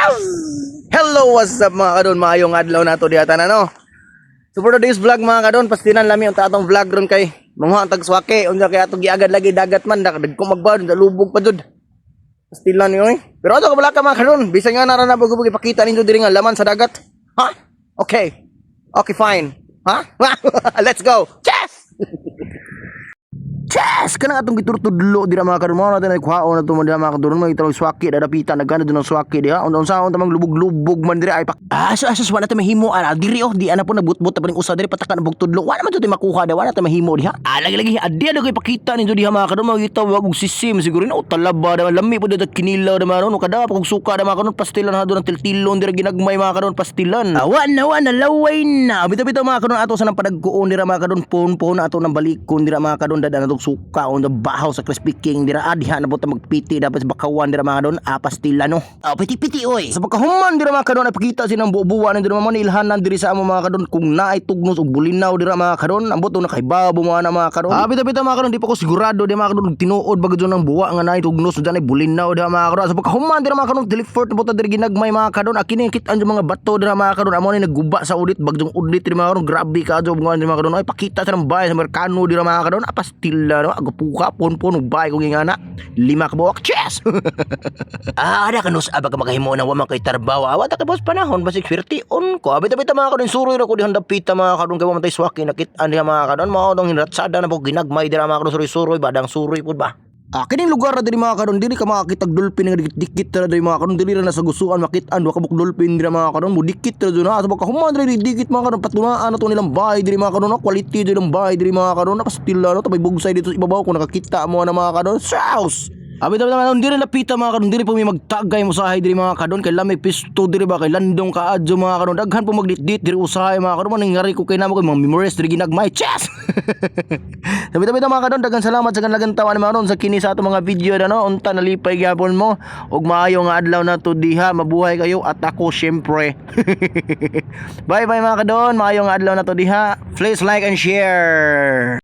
Hello, what's up mga kadon? Maayong adlaw na to di ata na no. So for today's vlog mga kadon, pastinan lami ang tatong vlog ron kay mga ang tagswake, unya kay atong giagad lagi dagat man dakdag ko magbawd lubog pa jud. Pastilan niyo eh. Pero ato kabala ka mga kadon, bisan nga nara na bugubog ipakita ninyo diri nga laman sa dagat. Ha? Okay. Okay, fine. Ha? Let's go. Yes! Kana atong giturtudlo dira mga kadon mo natin ay kuhaon na tumo dira mga kadon mga italong swaki dadapitan nagkano din ang swaki diha. Unsa unsa unta mang lubog-lubog man dira ay pak ah so asas wala ta mahimo ana diri oh di ana po nagbutbut pa ning usa diri patakan bug tudlo wala man to makuha da wala ta mahimo diha. Ah lagi adi ada koy pakita ninyo diha mga kadon mga gitawag og sisim siguro na talaba da lami po da kinilaw da maron kada pa kog suka da mga kadon pastilan ha doon tiltilon dira ginagmay mga kadon pastilan. Awan na wan laway na. Bitaw-bitaw mga kadon ato sa nang padagkuon dira mga kadon pon-pon ato nang balikon dira mga kadon dada natong suka on the bahaw sa crispy king dira adha na buta magpiti dapat sa bakawan dira mga kadon apas tila no ah piti-piti oy sa bakahuman dira mga kadon ay pakita sinang bubuwa dira mga ilhanan diri sa amo mga kadon kung naay tugnos og bulinaw dira mga kadon ambot na kay babo na mga kadon ah bitaw-bitaw mga kadon di pa ko sigurado di mga kadon tinuod bagod ng buwa nga naay tugnos ay bulinaw dira mga kadon sa bakahuman dira mga kadon delivered buta diri ginagmay mga kadon akini kitan yung mga bato dira mga kadon amo ni nagguba sa udit bagjong udit diri mga kadon grabe ka job mga mga kadon ay pakita sa ng bahay sa merkano dira mga kadon apas tila no agapuka pon pon og bahay kong ingana lima ka buwak chess. Ah ada kanus aba ka makahimo na wa man kay tarbaw awa ta boss panahon basig swerte on ko abita bita mga kadon suroy ra ko di handa pita mga kadon kay wa man tay swaki nakit ani mga kadon mao dong hinratsada na po ginagmay dira mga kadon suroy suroy badang suroy pud ba Ah, kining lugar na diri mga kadon diri ka makakita og dolphin nga dikit-dikit ra diri mga kadon diri ra na sa gusuan makitaan wa ka buk dolphin diri mga kadon mo dikit ra na sa baka human diri dikit mga kadon patunaan na to nilang bahay diri mga kadon no? quality diri ng bahay diri mga kadon napastila no? Tabay bugsay dito sa ibabaw kung nakakita mo na mga kadon sauce Abi tabi tabi diri lapita mga kadon diri pa may magtagay mo sahay diri mga kadon kay lamay pisto diri ba? Kay landong kaadyo mga kadon daghan po magditdit diri usahay mga kadon maningari ko kay namo kay mga memories diri ginagmay. Chess! Sabi tabi mga kadon daghan salamat sa kanilang tawa ni Maron sa kini sa ato mga video na no unta nalipay gyapon mo. Ug maayo nga adlaw na to diha. Mabuhay kayo at ako syempre. Bye bye mga kadon maayo nga adlaw na to diha. Please like and share